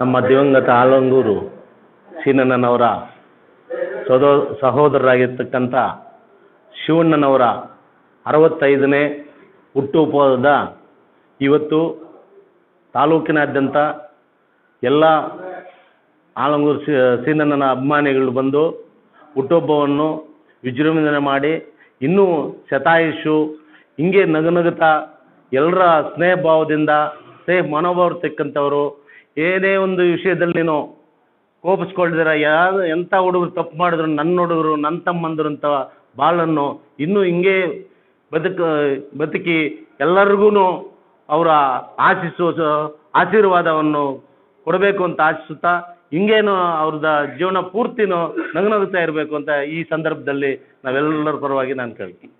ನಮ್ಮ ದಿವಂಗತ ಆಲಂಗೂರು ಸೀನಣ್ಣನವರ ಸದೋ ಸಹೋದರರಾಗಿರ್ತಕ್ಕಂಥ ಶಿವಣ್ಣನವರ ಅರವತ್ತೈದನೇ ಹುಟ್ಟುಹಬ್ಬದ ಇವತ್ತು ತಾಲೂಕಿನಾದ್ಯಂತ ಎಲ್ಲ ಆಲಂಗೂರು ಸೀನಣ್ಣನ ಅಭಿಮಾನಿಗಳು ಬಂದು ಹುಟ್ಟುಹಬ್ಬವನ್ನು ವಿಜೃಂಭಣೆ ಮಾಡಿ ಇನ್ನೂ ಶತಾಯುಷು ಹಿಂಗೆ ನಗುನಗುತ್ತಾ ಎಲ್ಲರ ಸ್ನೇಹ ಭಾವದಿಂದ ಸ್ನೇಹ ಮನೋಭಾವ ಇರ್ತಕ್ಕಂಥವ್ರು ಏನೇ ಒಂದು ವಿಷಯದಲ್ಲಿನೂ ಕೋಪಿಸ್ಕೊಳ್ದಿರ, ಯಾರು ಎಂಥ ಹುಡುಗರು ತಪ್ಪು ಮಾಡಿದ್ರು, ನನ್ನ ಹುಡುಗರು, ನನ್ನ ತಮ್ಮಂದಿರು ಅಂತ ಬಾಳನ್ನು ಇನ್ನೂ ಹಿಂಗೆ ಬದುಕು, ಬದುಕಿ ಎಲ್ಲರಿಗೂ ಅವರ ಆಶಿಸು, ಆಶೀರ್ವಾದವನ್ನು ಕೊಡಬೇಕು ಅಂತ ಆಶಿಸುತ್ತಾ, ಹಿಂಗೇನು ಅವ್ರದ ಜೀವನ ಪೂರ್ತಿನೂ ನಗುನಗುತ್ತಾ ಇರಬೇಕು ಅಂತ ಈ ಸಂದರ್ಭದಲ್ಲಿ ನಾವೆಲ್ಲರ ಪರವಾಗಿ ನಾನು ಕೇಳ್ತೀನಿ.